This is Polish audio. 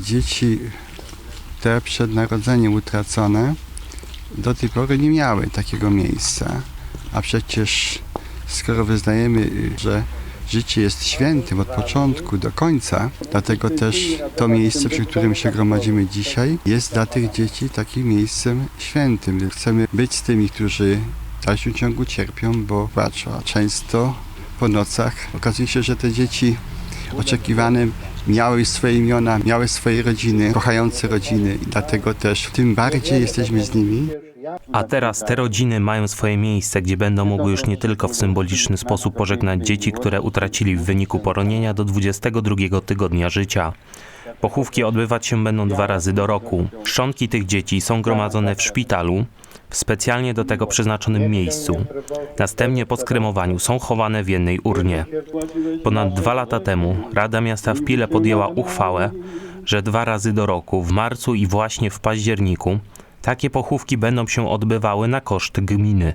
dzieci te przed narodzeniem utracone do tej pory nie miały takiego miejsca. A przecież skoro wyznajemy, że życie jest świętym od początku do końca, dlatego też to miejsce, przy którym się gromadzimy dzisiaj, jest dla tych dzieci takim miejscem świętym. Chcemy być z tymi, którzy w dalszym ciągu cierpią, bo patrz, a często po nocach okazuje się, że te dzieci oczekiwane miały swoje imiona, miały swoje rodziny, kochające rodziny i dlatego też tym bardziej jesteśmy z nimi, A teraz te rodziny mają swoje miejsce, gdzie będą mogły już nie tylko w symboliczny sposób pożegnać dzieci, które utracili w wyniku poronienia do 22 tygodnia życia. Pochówki odbywać się będą dwa razy do roku. Szczątki tych dzieci są gromadzone w szpitalu, w specjalnie do tego przeznaczonym miejscu. Następnie po skremowaniu są chowane w jednej urnie. Ponad dwa lata temu Rada Miasta w Pile podjęła uchwałę, że dwa razy do roku, w marcu i właśnie w październiku, takie pochówki będą się odbywały na koszt gminy.